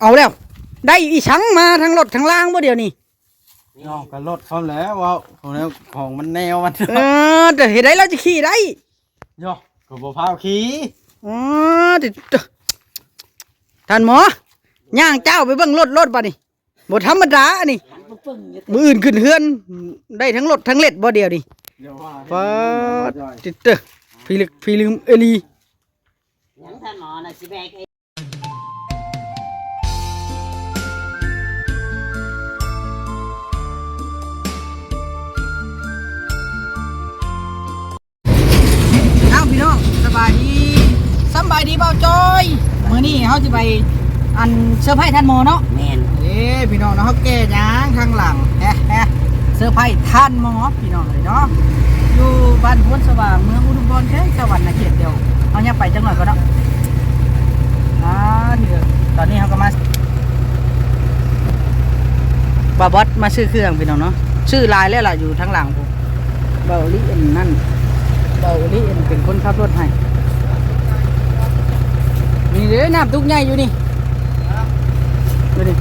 เอาแล้ว ได้อีชังมาทั้งรถทั้งล่างบ่เดียวนี่น้องก็ลดเขาแล้วว่าของแล้วของมันแนวมันเออแต่เห็นได้เราจะขี่ได้โย่ก็บ่พาขี่อ๋อติดท่านหมอย่างเจ้าไปเบิ่งรถรถป่ะนี่บ่ธรรมดาอันนี่มืออื่นขึ้นเฮือน ได้ทั้งรถทั้งเล็ดบ่เดียวนี่เดี๋ยวว่าฟาดติดเตอพี่ลึกพี่ลืมเอลียังท่านหมอน่ะสิแบก บายดีสำบายดีเปล่าจอยมื้อนี้เฮาสิไปอันเซอร์ไพรส์ท่านหมอเนาะแม่นเอ้พี่น้องเนาะเขาแก่ยางข้างหลังแฮะแฮะเซอร์ไพรส์ท่านหมอพี่น้องเลยเนาะอยู่บ้านพวนสว่างเมืองอุดมพรแค่จังหวัดนาเขตเดียวเอาเนี่ยไปจังหน่อยก็เนาะอ่าที่ตอนนี้เขาก็มาบาบอสมาซื้อเครื่องพี่น้องเนาะชื่อลายแล้วล่ะอยู่ทางหลังผมเบาลิเอ็นนั่นเบาลิเอ็นเป็นคนขับรถให้ นี่เด้อน้ำตุกใหญ่อยู่นี่ดูดิ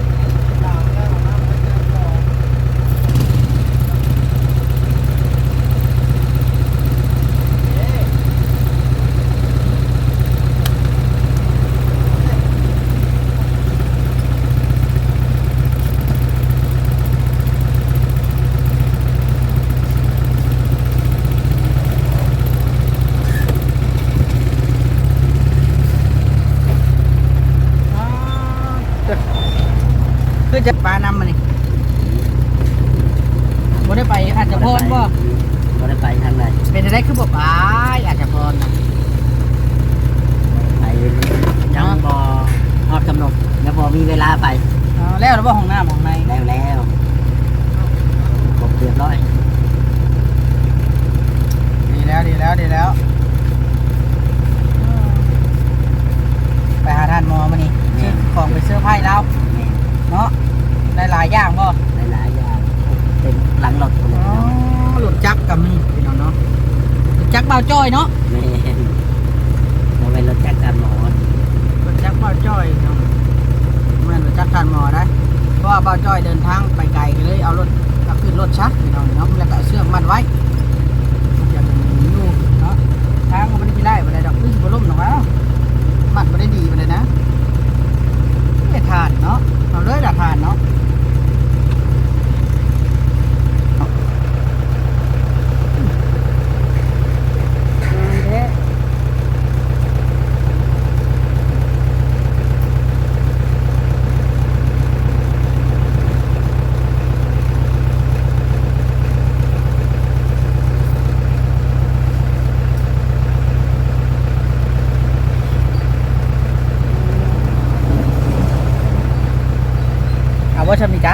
ว่าชำนิจ้า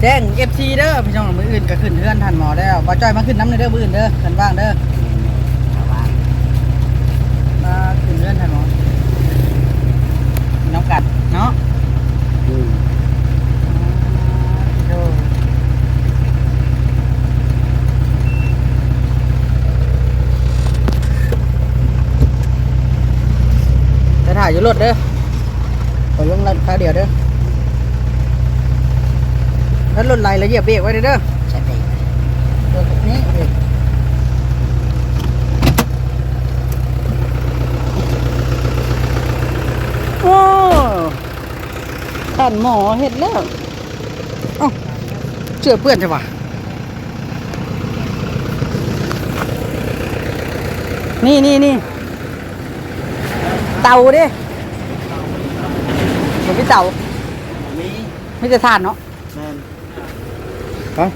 แจ้งเอฟซีเด้อพี่น้องมืออื่นก็ขึ้นเทือนทันหมอแล้วบ่จ้อยมาขึ้นน้ำในเด้อมืออื่นเด้อขันว่างเด้อชาวบ้านมาขึ้นเทือนทันหมอน้องกัดเนาะ อืม โอ้จะถ่าย อยู่รถเด้อขอลงรถคราวเดียวเด้อแล้วรถไหลแล้วเหยียบเบรกไว้เด้อเด้อใช่ไหมเออนี่เบรกโอ้ท่านหมอเห็ดแล้วเอ้าเชื่อเพื่อนใช่ปะนี่นี่นี่ เตาเด้เห็นพี่เตามีไม่จะทานเนาะแม่น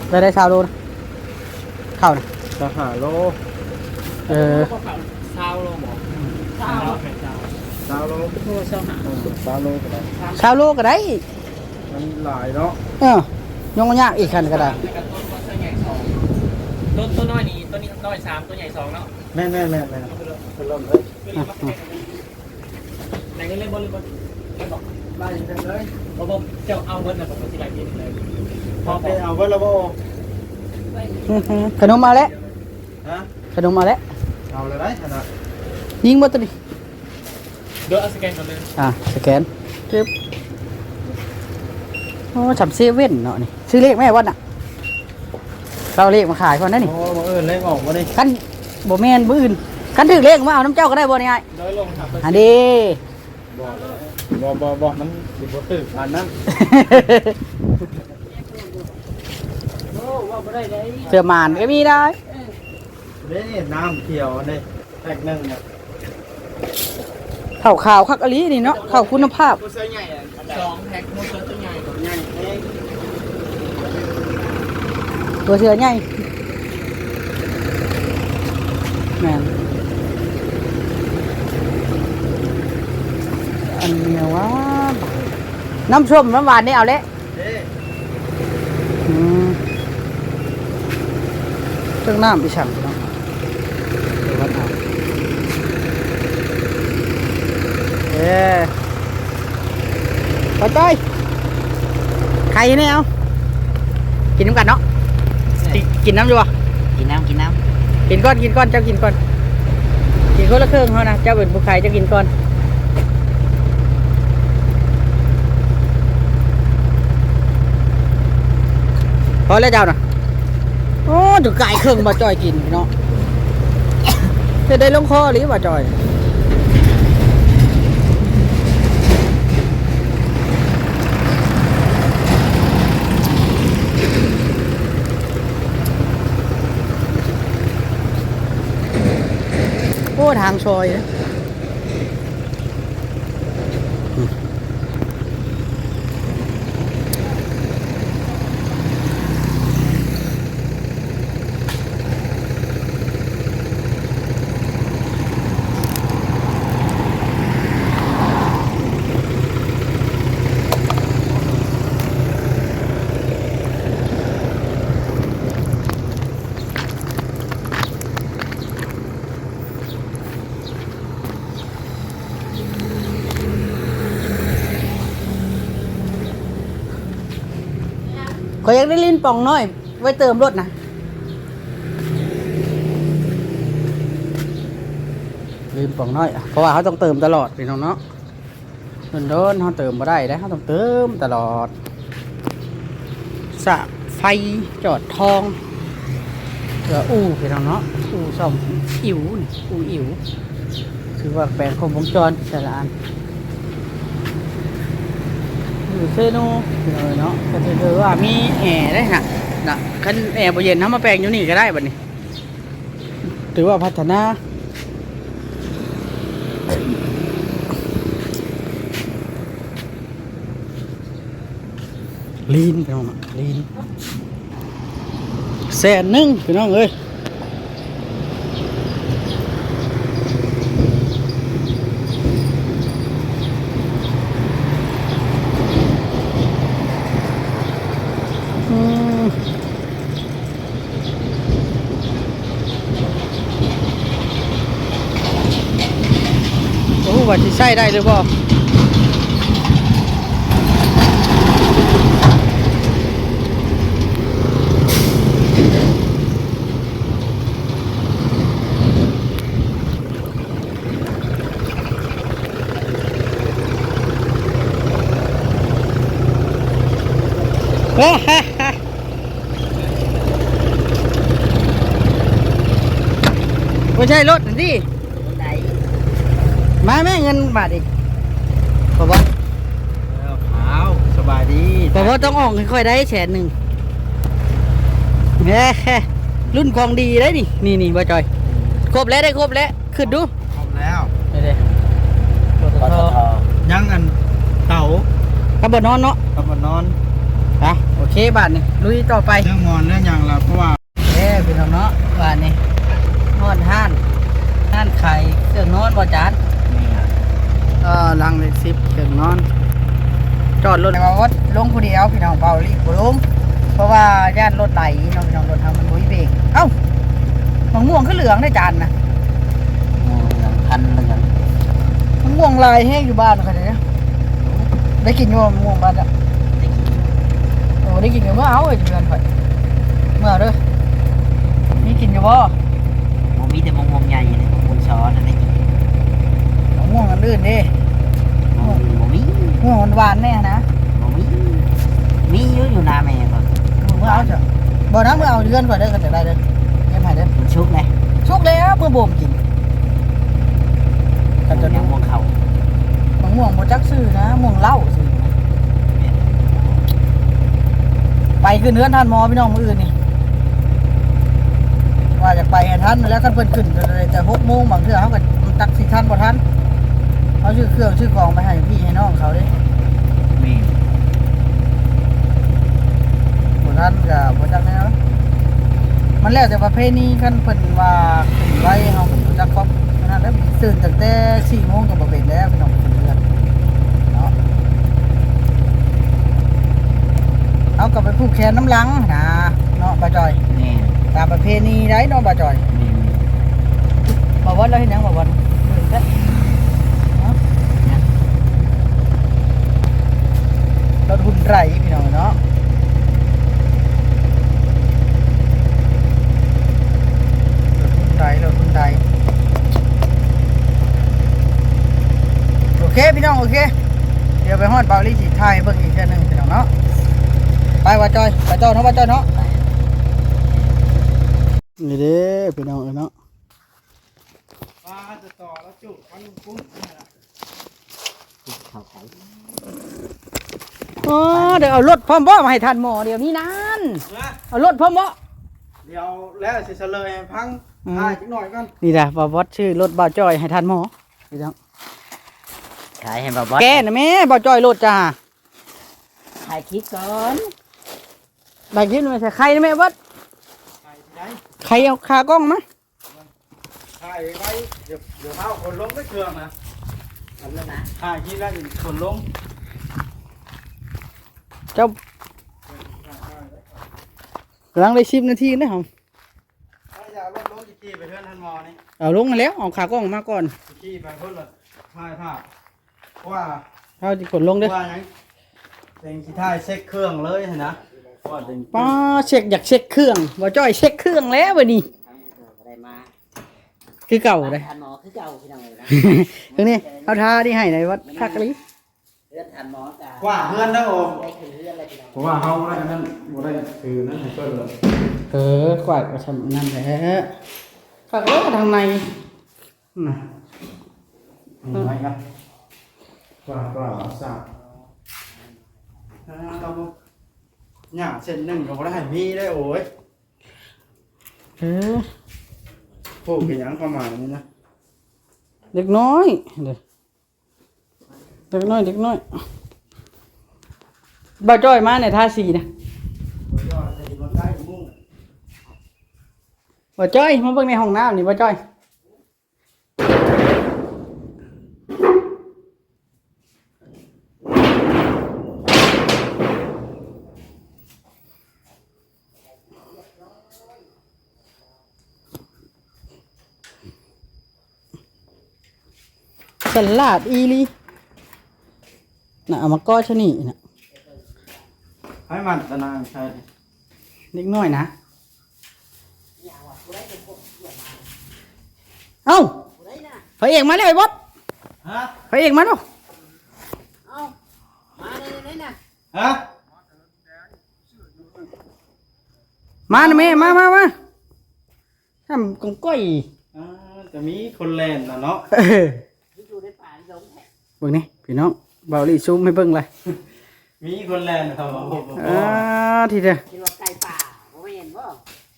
ไปได้ได้ชาวโลนะเข้านะจะหาโลเออซาวโลหมอซาวโลซาวโลซาวโลก็ได้ชาวโลก็ได้มันหลายเนาะเออยงยากอีกคันก็ได้ต้นต้นน้อยนี่ต้นนี้น้อยสามตัวใหญ่สองเนาะแม่นแม่นแม่นแม่นเป็นลมเลยอะอะ ไหนก็เล่นบอลเลยบอลไม่บอกได้จังเลยบอลบอกเจ้าเอาเบิร์ดนะผมก็สิไล่กินเลยพอไปเอาไว้แล้วบ่อื้อหือขนมมาแล้วฮะขนมมาแล้วเอาเลยได้ขนาดยิงบ่ตัวนี้เดี๋ยวเอาสแกนก่อนเลยอะสแกนปึ๊บโอ้ฉับเซเว่นเนาะนี่ซื้อเลขแม่วัดน่ะเราเลขมาขายคนนั้นนี่โอ้บ่เอิ้นเลขออกบ่ได้คันบ่แม่นบ่อื่นคันถือเลขมาเอาน้ำเจ้าก็ได้บ่นี่ไงเดี๋ยวลงถามไปอันนี้ บ่บ่บ่มันสิบ่ตึกปานนั้นโอ้ว่าบ่ได้เลยเสือหมานก็มีได้เด้น้ำเขียวนี่แพ็คหนึงเนี่ยข้าวขาวคักอลีนี่เนาะข้าวคุณภาพ ตัวเสื้อใหญ่อะสองแพ็คหมดเสื้อตัวใหญ่ตัวใหญ่เองตัวเสือใหญ่แม่น อันเนี้ยว่าน้ำส้มน้ำหวานนี่เอาเลยเด้อืมเครื่องน้ำไปสั่งเนาะเดี๋ยววัดเอาเอ๊ไปจ้อยใครเนี่ยเอากินน้ำกันเนาะกินกินน้ำอยู่ปะกินน้ำกินน้กินก้อนกินก้อนเจ้ากินก้อนกินคนละเครื่องเขานะเจ้าเป็นผู้ใครเจ้ากินก้อน พอแล้วเจ้านะโอ้จุกไก่เครื่องมาจอยกินพี่เนาะจะได้ลงคอหรือว่าจอยโอ้ทางซอยนะ อยอยากได้ลิ้นป่องน้อย ไว้เติมรถนะลิ้นป่องน้อย เพราะว่าเขาต้องเติมตลอดพี่น้องเนาะโดนโดนเขาเติมมาได้นะเขาต้องเติมตลอดสระไฟจอดทองเรืออู่พี่น้องเนาะอู่ซ่อมอิ๋วนี่อู่อิ๋วคือว่าแปลงคมวงจรแต่ละอัน อยู่เซโนเลยเนาะก็ถือว่ามีแอร์ได้นะนะคันแอร์บ่เย็นทำมาแปลงอยู่นี่ก็ได้บัดนี้ถือว่าพัฒนาลีนพี่น้องลีนแสนหนึ่งพี่น้องเอ้ยอืมโอ้ว่าสิใช้ ได้หรือเปล่าโอ้ฮ่าฮ่าไม่ใช่รถนั่นดิำไหน มาแม่เงินบาทอีกขอบอกแล้วขาวสบายดีแต่ว่าต้องออกค่อยๆได้แสนหนึ่งแหม่รุ่นกองดีเลยนี่นี่นี่บ่จอย ครบแล้วได้ครบแล้วขึ้นดูพร้อมแล้วนี่เลยปตปตททยังอันเต่ากับบนอนเนาะกับบนนอนอะโอเคบาทนี่ลุยต่อไปเรื่องงอนเรื่องหยังล่ะเพราะว่าเอ้พี่น้องเนาะบาทนี่นอนห้านห้านไข่เครื่องนอนบ่จานนี่ครับเออลังเลยสิบเครื่องนอน จอดรถมาวัดลงผู้เดียวพี่น้องเบาลีบ่ลงเพราะว่าญาติรถไหลน้องพี่น้องรถทางมันบุยเบรกเอ้ามะม่วงขึ้นเหลืองได้จานนะโอ้เหลืองพันเหลืองมะม่วงลายแห้งอยู่บ้านค่ะเดี๋ยวนี้ได้กินอยู่บ่มะม่วงบ้านอะได้กินโอ้ได้กินอยู่เมื่อเอาไอ้เดือนไปเมื่อเด้อมีกินอยู่บ่บ่มีแต่มงมงใหญ่เลยมงมงช้อนนั่นได้กิน นเด้บ่มีบ่มีหัวหวานๆแน่นะบ่มีมีอยู่อยู่หน้าแม่บ่เมื่อเอาจ้ะบ่นะเมื่อเอาเดือนก่อนเด้อกันจะได้เด้อเอ็มให้เด้อมันชุกเลยชุกแล้วเมื่อบ่มกินกันจะยัดูงวงเขามะม่วงบ่จักซื้อนะม่วงเหล้าซื้อนะไปขึ้นเฮือนท่านหมอพี่น้องมื้ออื่นนี่ว่าจะไปให้ทันแล้วคันเพิ่นขึ้นก็เลยจะ6โมงบางเทื่อเฮาก็ตักสิทันบ่ทัน เขาซื้อเครื่องซื้อของไปให้พี่ให้น้องเขาเด้แม่บ่ทันก็บ่จักแนวมันแล้วแต่ประเพณีคันเพิ่นว่าขึ้นไว้เฮาก็บ่จักครบนั่นแหล้วตื่นตั้งแต่4โมงก็บ่เป็นแล้วพี่น้องขึ้นเรือนเนาะเอากลับไปผูกแขนน้ำหลังนะเนาะบ่จอยแม่ตามประเพณีได้เนาะบ่จอยแม่บ่วันแล้วเฮ็ดหยังบ่วันตื่นเด้อเนาะ รถหุ่นไรพี่น้องเนาะรถหุ่นไรรถหุ่นไรโอเคพี่น้องโอเค เดี๋ยวไปฮอดเบาลี่สีไทยเบิ่งอีกเทื่อหนึงพี่น้องเนาะไปว่าจอยไปจอยเนาะว่าจอยเนาะนี่เด้พี่น้องเนาะว่าจะต่อแล้วจุมันคุ้มเขาไข่ อ๋อเดี๋ยวเอารถพร้อมบ่มาให้ทันหมอเดี๋ยวนี้นั่นนะเอารถพร้อมบ่เดี๋ยวแล้วสิเฉลยให้พังอืมถ่ายจักหน่อยก่อนนี่นะบ่าวอดชื่อรถบ่าวจอยให้ทันหมอพี่น้องขายให้บ่บอสแกนะแม่บ่าวจอยรถจ้าถ่ายคลิปก่อนได้ยินไหมใช่ใครนะแม่วัดถ่ายที่ไหนใครเอาคากล้องมาถ่ายไว้เดี๋ยวเดี๋ยวเอาคนลงไม่เชื่องนะทำแล้วนะถ่ายที่นั่นคนลง เจ้ากำลังได้10นาทีนะครับถ้าจะเอารถลงจะขี่ไปเพื่อนท่านหมอนี่เอาลงมาแล้วเอาขากล้องมาก่อนจะขี่ไปเพื่อนละถ่ายภาพเพราะว่าเอาจิกดลงเด้อว่าหยังเป็นที่ถ่ายเช็คเครื่องเลยนะว่าเป็นป้าเช็คอยากเช็คเครื่องบ่าวจอยเช็คเครื่องแล้ววันนี้ทางมือถือก็ได้มาคือเก่าเลย ทันหมอคือเก่าพี่น้องเลยนะ ตรงนี้เอาทาที่ให้ในวัดคักเลย เลือดทันหมอกับกว่าเพื่อนนะโอ้ได้คือเลือดอะไรพี่น้องเพราะว่าเขาได้นั่นบ่ได้คือนั่นให้เพื่อนเลยเออกวาดก็ทำนั่นแหละคักเลยทางในน่ะเห็นไหมครับกว่ากว่าสามอ่าเราบ่หยาบเส้นหนึ่งก็บ่ได้ให้มีได้โอ้ยเออพูดกันหยังประมาณนี้นะเด็กน้อยเด็ก เด็กน้อยเด็กน้อยบ่าวจ้อยมาในท่าสีนะบ่ยอดจะรถได้มุ่งบ่าวจ้อยมาเบิ่งในห้องน้ำนี่บ่าวจ้อยสลัดอีหลี น่ะเอามาก้อชะนี่น่ะให้มันตะนางใช่เล็กน้อยนะเอ้าพระเอกมาแล้วไอ้บอสฮะพระเอกมาแล้วมาในนี้นะฮะมานะแม่มามามาทำกงก้อยอ่าจะมีคนแล่นน่ะเนาะ เอออยู่ในป่าลงแท้ เบิ่งนี่พี่น้อง เบาลีซูมให้เบิ่งเลยมีคนแล่นเขาบอกโอ้โหอ่าทีเดียวคิดว่าไก่ป่าบ่เห็นบ่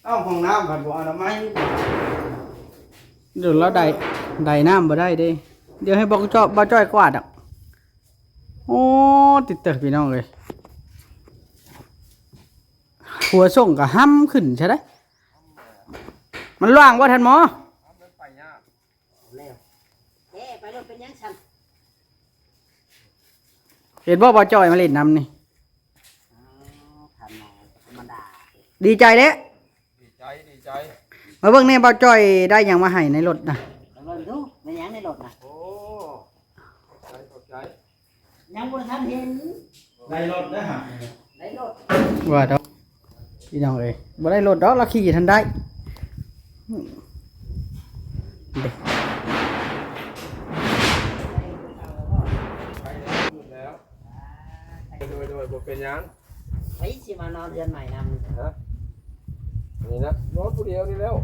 เอ้าห้องน้ำกันบ่อนามัยเดี๋ยวเราได้ได้น้ำบ่ได้เด้ เดี๋ยวให้บอกจอบบ่จ้อยกวาดอะโอ้ติดเตอพี่น้องเลยหัวส่งก็ห้ำขึ้นใช่ไหมมันล่างว่าทันหมอ แล้วเอ๊ะไปรถเป็นยังฉัน เห็นบ่บ่จ้อยมาเล่นน้ำนี่อ๋อทันหมอธรรมดาดีใจเด้ดีใจดีใจมาเบิ่งนี่บ่จ้อยได้หยังมาให้ในรถนะไปเบิ่งดูเป็นยังในรถนะโอ้ใจขอบใจยังบ่ทันเห็นได้รถได้ฮะในรถว่าดอกพี่น้องเอ้ยบ่ได้รถดอกเราขี่ทันได้เด้ โดยโดยบ่เป็นหยังเฮ้ยสิมานอนเดือนใหม่นำฮะนี่นะนอนผู้เดียวนี่แล้ว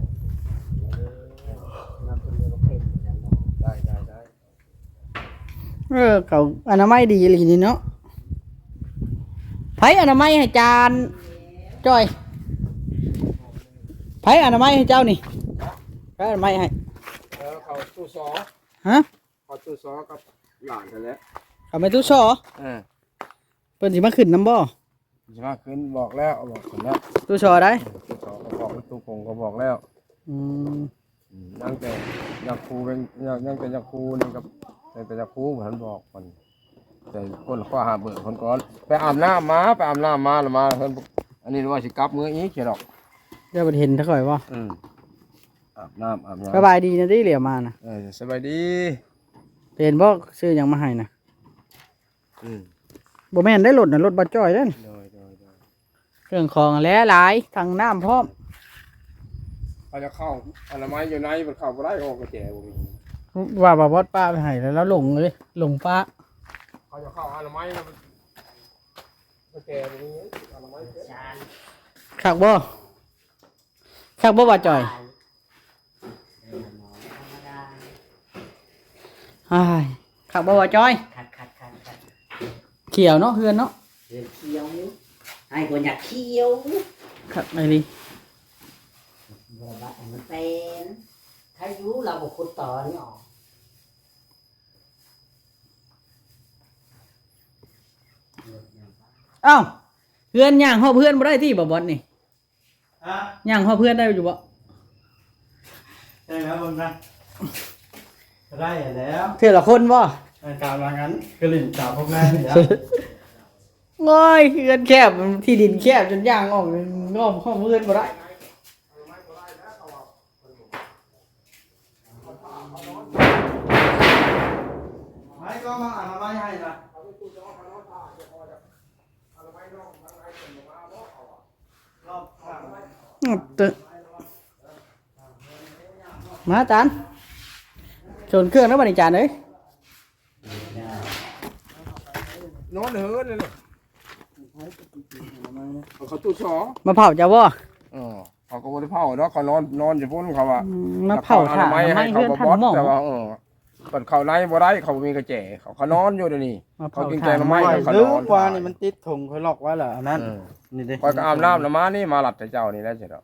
นอนคนเดียวก็เป็นกันเนาะได้ได้ได้เออเขาอนามัยดีเลยนี่เนาะไผอนามัยให้จานจ้อยไผอนามัยให้เจ้านี่ไผอนามัยให้เออเขาตู้ซอฮะเขาตู้ซอกับหลานกันแล้วเขาไปตู้ชอเออ เพิ่นสิมาขึ้นน้ำบ่จะมาขึ้นบอกแล้วบอกคนแล้วตู้ชอได้ตู้ซอก็บอกตู้คงก็บอกแล้วอืมอืมยังแต่อยากครูเป็นยังยังแต่อยากครูนี่กับแต่แต่อยากครูเหมือนบอกคนแต่คนข้อหาเบื่อคนก่อนไปอาบน้ำมาไปอาบน้ำมาแล้วมาเพิ่นบอกอันนี้ว่าสิกลับมืออีกเขียนหรอกเดี๋ยวบ่เห็นถ้าข่อยว่าอืมอาบน้ำอาบสน้ำบายดีนะที่เหลียวมานะเออสบายดี เป็นบ่ซื้อหยังมาให้นะอืม บ่แม่นได้รถน่ะรถบ่จ้อยเด้นโดยโดยโดยเครื่องของแหล้หลายทางน้ำพร้อมเขาจะเข้าอนามัยอยู่ในมันเข้าบ่ได้ออกกระแจบ่มีว่าบ่บอดป้าไปให้แล้วแล้วหลงเลยหลงป้าเขาจะเข้าอนามัยแล้วมันกระแจบ่มีอนามัยเด้อชานคักบ่คักบ่ว่าจ้อยเดินหมอธรรมดาอ้ายคักบ่ว่าจ้อย ขัดขัดขัดขัด เขียวเนาะเฮือนเนาะเดินเคี้ยวไอ้คนอยากเคี้ยวคักไอ้นี่บ่บัดให้มันเป็นถ้าอยู่เราบ่ขุดต่อนี่ออกเอ้าเพื่อนย่างฮอเพื่อนบ่ได้ที่บ่บอสนี่ฮะย่างฮอเพื่อนได้อยู่บ่ใช่ครับผมนะได้แล้วเทื่อละคนบ่ ตามมางั้นกลิ่นตามพวกนายนี่นะโอ้ยเฮือนแคบที่ดินแคบจนย่างออกงอมข้อเพื่อนบ่ได้ไม่ก็มาอ่านมาให้นะอืมตึมาจานชนเครื่องแล้วบัดนี้จานเอ้ย นอนเฮิร์นเลยเลยเขาตู้ซอมาเผาเจ้าบ่เออเขาก็บ่ได้เผาเนาะเขานอนนอนอยู่พุ่นเขาว่าอืมมาเผาถ่านไม้ไม่ให้เขาเพื่อนบ่ทันบอสหมอแต่ว่าเออเปิดเขาในบ่ได้เขาบ่มีกระแจเขาเขานอนอยู่เดี๋ยวนี้มาเขาเผากินแกถ่างนหน่อไม้ไม่เขาลืนมอนว่านี่มันติดถุงเขาล็อกไว้เหรออันนั้นเออนี่ดิคอยก็อาบน้ำน้ำมานี่มาหลัดแต่เจ้านี่แล้วเสร็จแล้ว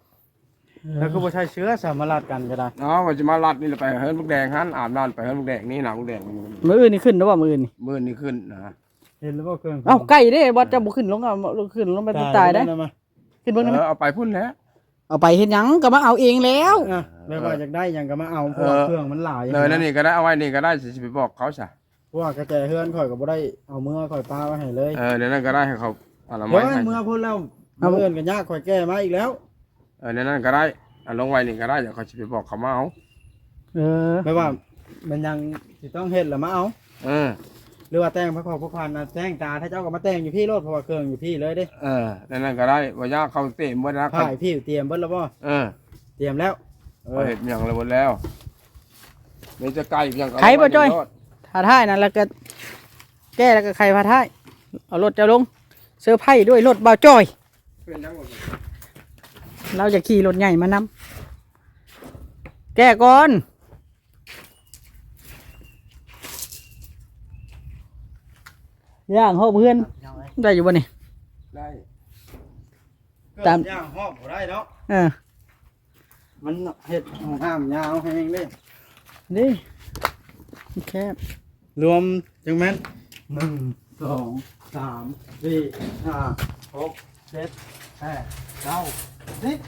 แล้วก็บ่ใช้เชื้อสามารถกันก็ได้เนาะว่าจะมาหลัดนี่ไปเฮิร์นลูกแดงหันอาบน้ำไปเฮิร์นลูกแดงนี่หนาลูกแดงนี่มื้ออื่นนี่ขึ้นแล้วบ่มื้ออื่นนี่มื่นนี่ขึ้นนะ เห็นแล้วบ่เครื่องเอ้าใกล้เด้บ่จะบ่ขึ้นลงเอาลงขึ้นลงไปตายได้มาขึ้นเบิ่งได้ไหมเออเอาไปพุ่นแล้วเอาไปเฮ็ดหยังก็มาเอาเองแล้ว อะไม่ว่าอยากได้หยังก็มาเอาเพราะว่าเครื่องมันหลายเลยนั่นนี่ก็ได้เอาไว้นี่ก็ได้สิไปบอกเขาซะเพราะว่ากระแจเฮือนข่อยก็บ่ได้เอามือข่อยปาไว้ให้เลยเออเดี๋ยวนั้นก็ได้ให้เขาเอาละเดี๋ไม้ยวให้เมื่อพูดแล้วเอาเฮือนกันยากข่อยแก้มาอีกแล้วเออเดี๋ยวนั้นก็ได้เอาลงไว้นี่ก็ได้เดี๋ยวเขาจะไปบอกเขามาเอาเออไม่ว่ามันยังสิต้องเฮ็ดแล้วมาเอาเออห รือว่าแต่งพระขอพระพันนะแต่งตาถ้าเจ้าก็มาแต่งอยู่พี่รถเพราะว่าเครื่องอยู่พี่เลยเด้เออเดี๋ยวนั้นก็ได้ว่ายากเขาเตะหมดนะเขาถ่ายพี่เตรียมเบิดแล้วบ่เออเตรียมแล้วเอเขาอเห็นอย่างไรหมดแล้วเดี๋ยวจะไกลอย่างใครบ่จ้อยพาท้ายนั่นแล้วก็แก้แล้วก็ใครพาท้ายเอารถเจะลงเซอร์ไพรส์ด้วยรถบ่าวจ้อยเป็นยังไงเราจะขี่รถใหญ่มานำแก้ก่อน ย่างห้องเพื่อนน้องเอ้ยได้อยู่บ่นี่ได้ตามย่างห้องบ่ได้เนาะเออมันเฮ็ดห้องห้ามยาวให้เองเด้นี่แคบรวมจังแม่นหนึ่งสองสามสี่ห้าหกเจ็ดแปดเก้าสิบ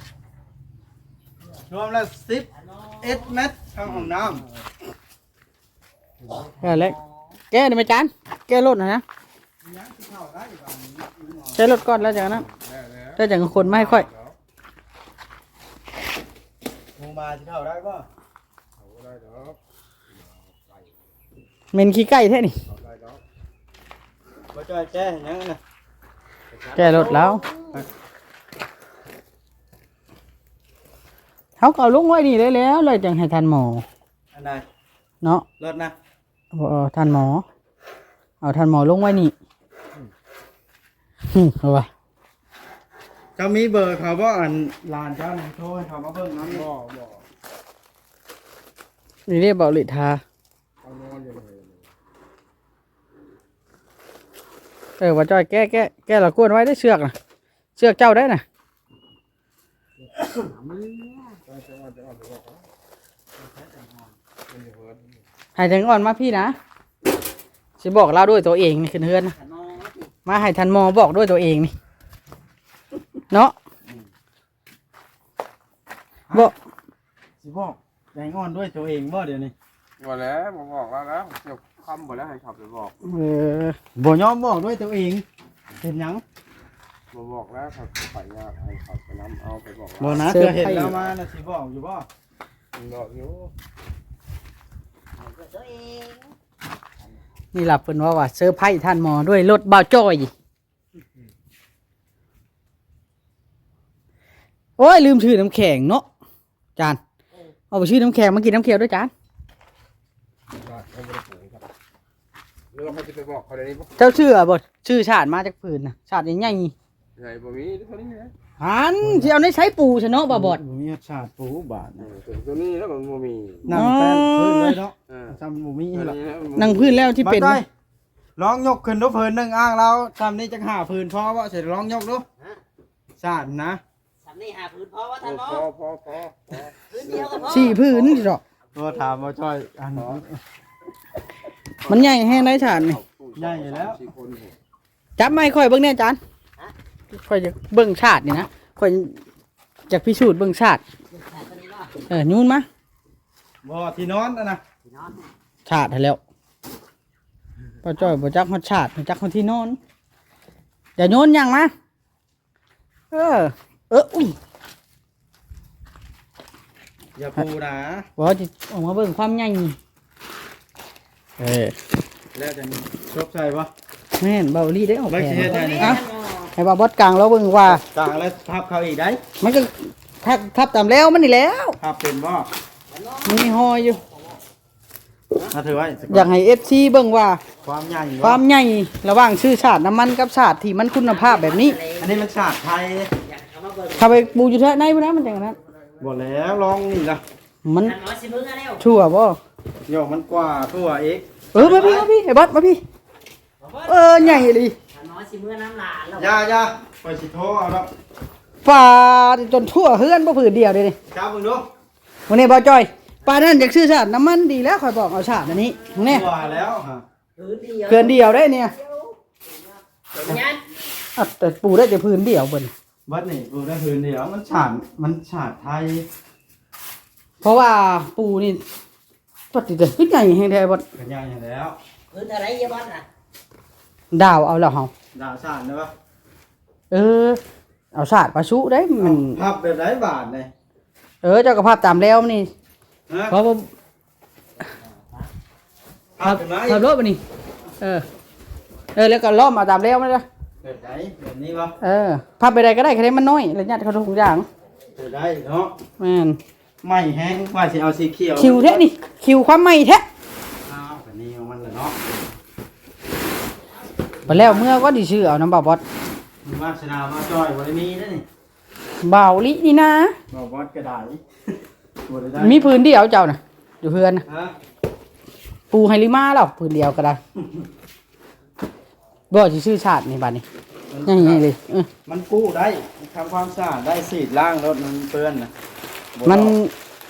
รวมแล้วสิบเอ็ดเมตรทางห้องน้ำแก้เล็กแก้ได้ไหมจานแก้รถนะนะ แก้รถก่อนแล้วจากนั้นแล้วจากคนไม่ให้ค่อยลงมาจะเข้าได้ป่ะได้ดอกเมนขี้ไก่แท้นี่ได้ดอกบ่จอยแจ้เห็นยังน่ะแก้รถแล้วเขาก็เอาลุงไว้นี่เลยแล้วเลยจังให้ทันหมออันใดเนาะรถนะบ่เอาทันหมอเอาทันหมอลงไว้นี่ หึเอาไว้เจ้ามีเบอร์เขาบ่อันหลานเจ้านี่โทรให้เขามาเบิ่งนั้นบ่บ่นี่เรียกเบาหลิทาเอานอนอยู่เลยเออว่าจ้อยแก้แก้แก้ละกวนไว้ได้เชือกนะเชือกเจ้าได้น่ะจะจะเอาจะเอาไปบอกเขามันอยู่เฮิร์ตให้ทันอ่อนมาพี่นะสิบอกเล่าด้วยตัวเองนี่ขึ้นเฮือนนะขน มมาให้ทันมอบอกด้วยตัวเองนี่ เนาะบอกสิบอกแดงอ่อนด้วยตัวเองบ่เดี๋ยวนี้บอกแล้วบอกบอกแล้วแล้วเดี๋ยวคำบอกแล้วให้ขับไปบอกเออบ่ยอมบอกด้วยตัวเองเป็นหยังบอกบอกแล้วขับไปยากให้ขับไปน้ำเอาไปบอกบ่แล้วนะเธอเห็นแล้วมาน่ะสิบอกอยู่บ่บอกอยู่เอาเพื่อตัวเอง นี่หลับเป็นว่าว่าเซอร์ไพรส์ท่านหมอด้วยรถบ่าวจ้อย โอ้ย ลืมชื่อน้ำแข็งเนาะจานเอาไปชื่อน้ำแข็งมากินน้ำเขียวด้วยจานว่าเขาไม่ได้ปลูกครับหรือว่าเขาจะไปบอกเขาในนี้ปะเจ้าชื่ออะบทชื่อชาติมาจากผืนนะชาติใหญ่ใหญ่บ่มีเท่านี้นะๆ หันที่เอาในใช้ปูชะเนาะบ่บดมีรสชาติปูบาทเอนะอตัวนี้แล้วมันบ่มีนั่งแป้นพื้นเลยเนาะเออจำบ่มีตัวล่ะนี้แล้วมันั่งพื้นแล้วที่เป็น บัดได้ลองยกขึ้นดูพื้นหนึงอ้างเราทำนี่จักหาพื้นพอบ่เสร็จลองยกดูสาดนะสำนี่หาพื้นพอว่าโอ้ท่านหมอพอพอพอพอพื้นเดียวก็พอสี่พื้นนี่ดอก ตัวถามบ่จ้อยอัน มันใหญ่แห้งได้ชาตินี่ ใหญ่อยู่แล้วสี่คนเนี่ยจับไม่ค่อยเบิ่งแน่จาน ค่อยจะเบิ่งชาตินี่นะค่อยจากพิสูจน์เบิ่งชาติใส่ตัวนี้เนาะเออนู่นมาบ่ที่นอนนะนะพี่น้องชาติให้แล้วป้าจ้อยบ่จักฮอดชาติบ่จักฮอดที่นอนอย่าโยนหยังมาเออ เอออุ้ยอย่าปูนะบ่จะออกมาเบิ่งความใหญ่นี่เออแล้วจะมีชบใส่บ่แม่นเบาลี่ได้ออกเบิ่งแผสินเฮ็ดให้นี่อะ ให้บ่าวบอสกลางแล้วเบิ่งว่า กลางแล้วทับเขาอีกได้มันก็ทับทับตามแล้วมันนี่แล้วทับเป็นบ่มันมีหอยอยู่ถ้าถือไว้อยากให้ FC เบิ่งว่า ความใหญ่คบ่วามใหญ่ระหว่างชื่อชาติน้ำมันกับชาติที่มันคุณภาพแบบนี้อันนี้มันชาติไทยอยากเอามาเบิ่งถ้าไปปลูกอยู่แท้ในพุ่นนะมันจังนั้นบ่แล้วลองนี่ล่ะมันท่านหมอสิมึงอะแล้วชั่วบ่โยกมันกว่าตัวเอกเออมาพี่มาพี่ไอ้บอสมาพี่ เออใหญ่ดิท่านหม อสิมึงน้ำหลานแล้วอย่าอย่าไปสิโทรเอาดอกปลาจนทั่วเฮือนบ่ผืนเดียวเด้นี่จับมึงดูวันนี้บ่จอยปลานั่นอยากชื่อชาติน้ำมันดีแล้วคอยบอกเอาชาติอันนี้แน่กว่าแล้วฮะพื้นเดียวเกินเดียวได้เนี่ยเป็นยันอะแต่ปูได้แต่พื้นเดียวเบิ่นบัดนี่กูได้คืนเดียวมันชาติมันชาติไทย เพราะว่าปูนี่ปฏิเสธขึ้นใหญ่แห่งใดบดกันใหญ่แล้วพื้นเท่าไรเยอะบอสอะดาวเอาแล้วเฮา ดาวชาติเนาะเออ เอาชาติปลาชุได้มัน พับแบบไรบาทเลยเออ เจ้าก็ภาพตามแล้วนี่ฮะเพราะว่าพับแบบไรขับรถมานี่เออ เออแล้วก็ล้อมมาตามแล้วนี่ละแบบไรแบบนี้วะเออภาพไปใดก็ได้แค่นี้มันน้อยแล้วยัดเขาทุกอย่างแบบไรเนาะแม่นไม่แห้งว่าสิเอาสีเขียวคิวแท้นี่ คิวความใหม่แท้อ้าวแบบนี้ของมันเลยเนาะ ไปแล้วเมื่อก็ดิชื่อเอาน้ำบ่าวบอสมีวาสนามาจอยวันนี้นะนี่บ่าวลินี่นะบอกบอสกระดาษบ่ได้ได้มีพื้นเดียวเจ้าน่ะอยู่เพื่อนน่ะฮะปูไฮริมาแล้วพื้นเดียวก็ได้บ่สิชื่อชาตินี่บัดนี้ยังไงเลยเออมันกู้ได้ทำความสะอาดได้สีดล่างรถมันเปื้อนนะบ่มันดอก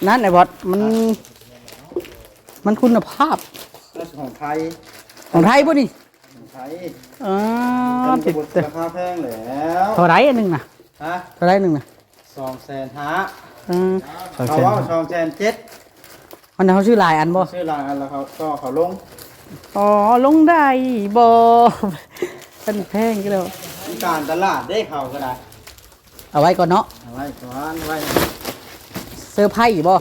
นั่นไอ้บอสมัน มันคุณภาพรถของไทยของไทยป่ะนี่ของ ไทยอ๋อมันติดบุตรราคาแพงแล้วเท่าไรอันหนึ่งนะฮะเท่าไรอันหนึ่งนะสองแสนห้าเออสองเขาแสนว่าสองแสนเจ็ดมันเขาชื่อหลายอันบ่ชื่อรางอันแล้วเขาก็เขาลงอ๋อลงได้บ่เป็นแพงก็แล้วการตลาดได้เขาก็ได้ เอาไว้ก่อนเนาะเอาไว้ก่อนเอาไว้เซอร์ไพรส์บ่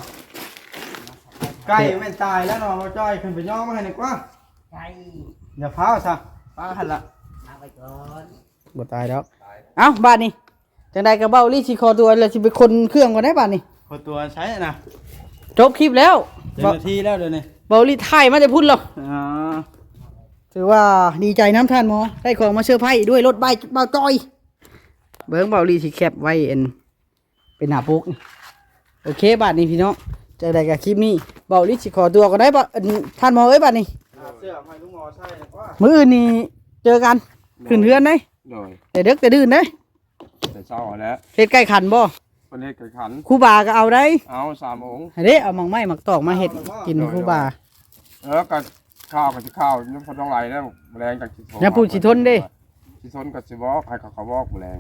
ใกล้แม่นตายแล้วเนาะมาจ้อยขึ้นไปย่อมาให้หน่อยกว่าใช่อย่าพาวซะ ป้าหันละมาไปก่อนบ่ตายแล้วเอ้าบ้านนี้จังไดก็เบ้าลี่สิคอตัวแล้วสิไปคนเครื่องก่อนได้บ้านนี้คนตัวใช้นะจบคลิปแล้วเจ็ดนาทีแล้วเดี๋ยวนี้เบ้าลี่ถ่ายมาจะพูดหรอกอ่าถือว่าดีใจน้ำท่านหมอได้ของมาเชื่อร์ไพ่ด้วยรถใบเบาจอย เบิ้งเบาลีสิแคปไว้เอ็นเป็นหน้าปุ๊กนี่โอเคบาทนี้พี่น้องเจอได้กับคลิปนี้เบาลีสิขอตัวก็ได้บ่อันท่านหมอเอ้ยบาทนี้หาเสื้อให้ลุงหมอใช่นะว่ามื้ออื่นนี่เจอกันขึ้นเฮือนได้โดยแต่เด็กแต่ดื่นได้แต่เช้าแล้วเฮ็ดใกล้ขันบ่ประเทศกันขัน ครูบาก็เอาได้เอาสามองค์ให้เด้เอาหมักไม้หมักตอกมาเฮ็ดกินครูบาแล้วก็ข้าวกับที่ข้าวน้ำพอต้องไหลแล้วแมลงจากสิทนอย่าพูดสิทนเด้ สิทนกับสิบอกให้เขาเขาบอกแมลง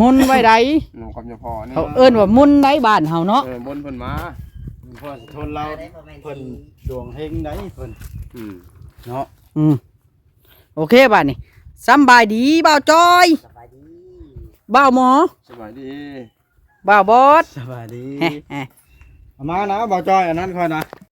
มุนไว้ใดหนุ่มกับยาพอนี่เขาเอิ้นว่ามุนไดบ้านเฮาเนาะเออบนเพิ่นมาเพิ่นทนเราเพิ่นดวงเฮงได้เพิ่นอืม เนาะอืมโอเคบาทนี้สำบายดีบ่าวจอยสบายดีบ่าวหมอสบายดีบ่าวบอสสบายดีแฮะแฮะเอามานะบ่าวจอยอันนั้นค่อยนะ